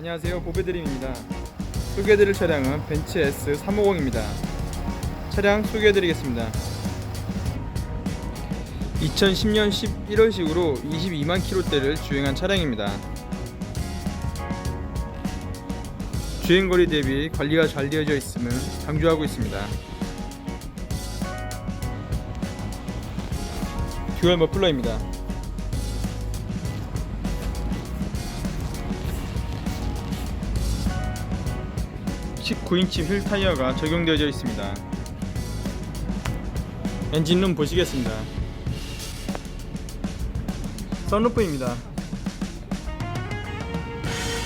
안녕하세요. 보배드림입니다. 소개해드릴 차량은 벤츠 S 350입니다. 차량 소개해드리겠습니다. 2010년 11월식으로 22만 킬로대를 주행한 차량입니다. 주행거리 대비 관리가 잘 되어져 있음을 강조하고 있습니다. 듀얼 머플러입니다 19인치 휠 타이어가 적용되어져 있습니다. 엔진룸 보시겠습니다. 선루프입니다.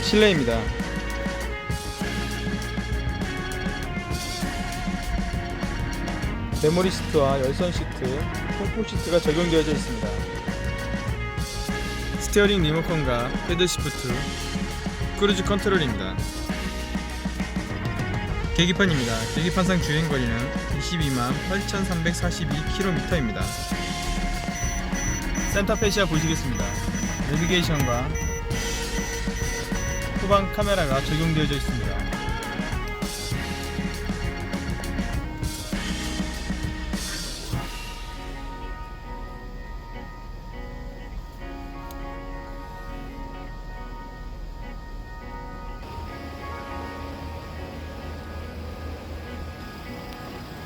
실내입니다. 메모리 시트와 열선 시트, 콩콩 시트가 적용되어져 있습니다. 스티어링 리모컨과 헤드 시프트, 크루즈 컨트롤입니다. 계기판입니다. 계기판상 주행거리는 22만 8,342km입니다. 센터페시아 보시겠습니다. 내비게이션과 후방 카메라가 적용되어져 있습니다.